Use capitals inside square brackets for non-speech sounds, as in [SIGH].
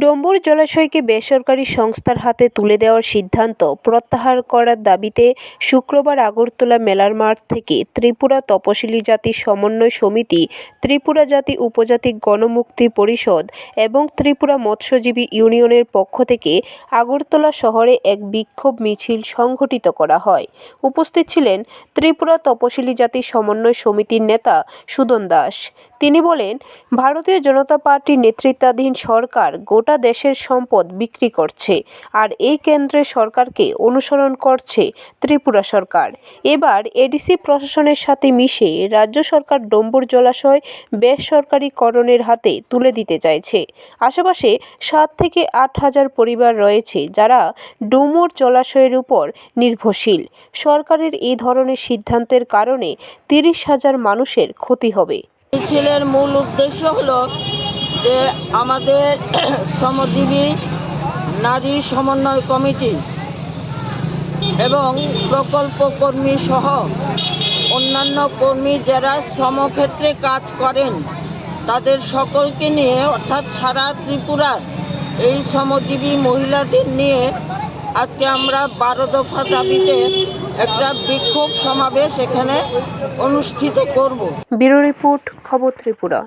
ডম্বুর জলাশয়কে বেসরকারি সংস্থার হাতে তুলে দেওয়ার সিদ্ধান্ত প্রত্যাহার করার দাবিতে শুক্রবার আগরতলা মেলার মাঠ থেকে ত্রিপুরা তপশিলি জাতি সমন্বয় সমিতি, ত্রিপুরা জাতি উপজাতি গণমুক্তি পরিষদ এবং ত্রিপুরা মৎস্যজীবী ইউনিয়নের পক্ষ থেকে আগরতলা শহরে এক বিক্ষোভ মিছিল সংঘটিত করা হয়। উপস্থিত ছিলেন ত্রিপুরা তপশিলি জাতি সমন্বয় সমিতির নেতা সুদন দাস। তিনি বলেন, ভারতীয় জনতা পার্টির নেতৃত্বাধীন সরকার দেশের সম্পদ বিক্রি করছে আর এই কেন্দ্রে সরকারকে অনুসরণ করছে ত্রিপুরা সরকার। এবার এডিসি প্রশাসনের সাথে মিশে রাজ্য সরকার ডম্বুর জলাশয় বেসরকারিকরণের হাতে তুলে দিতে চাইছে। আশেপাশে সাত থেকে আট হাজার পরিবার রয়েছে যারা ডুমুর জলাশয়ের উপর নির্ভরশীল। সরকারের এই ধরনের সিদ্ধান্তের কারণে তিরিশ হাজার মানুষের ক্ষতি হবে। মিছিলের মূল উদ্দেশ্য হলো যে আমাদের [CLEARS THROAT] শ্রমজীবী নারী সমন্বয় কমিটি এবং প্রকল্প কর্মী সহ অন্যান্য কর্মী যারা শ্রমক্ষেত্রে কাজ করেন, তাদের সকলকে নিয়ে, অর্থাৎ সারা ত্রিপুরার এই শ্রমজীবী মহিলাদের নিয়ে আজকে আমরা বারো দফা দাবিতে একটা বিক্ষোভ সমাবেশ এখানে অনুষ্ঠিত করব। ব্যুরো রিপোর্ট, খবর ত্রিপুরা।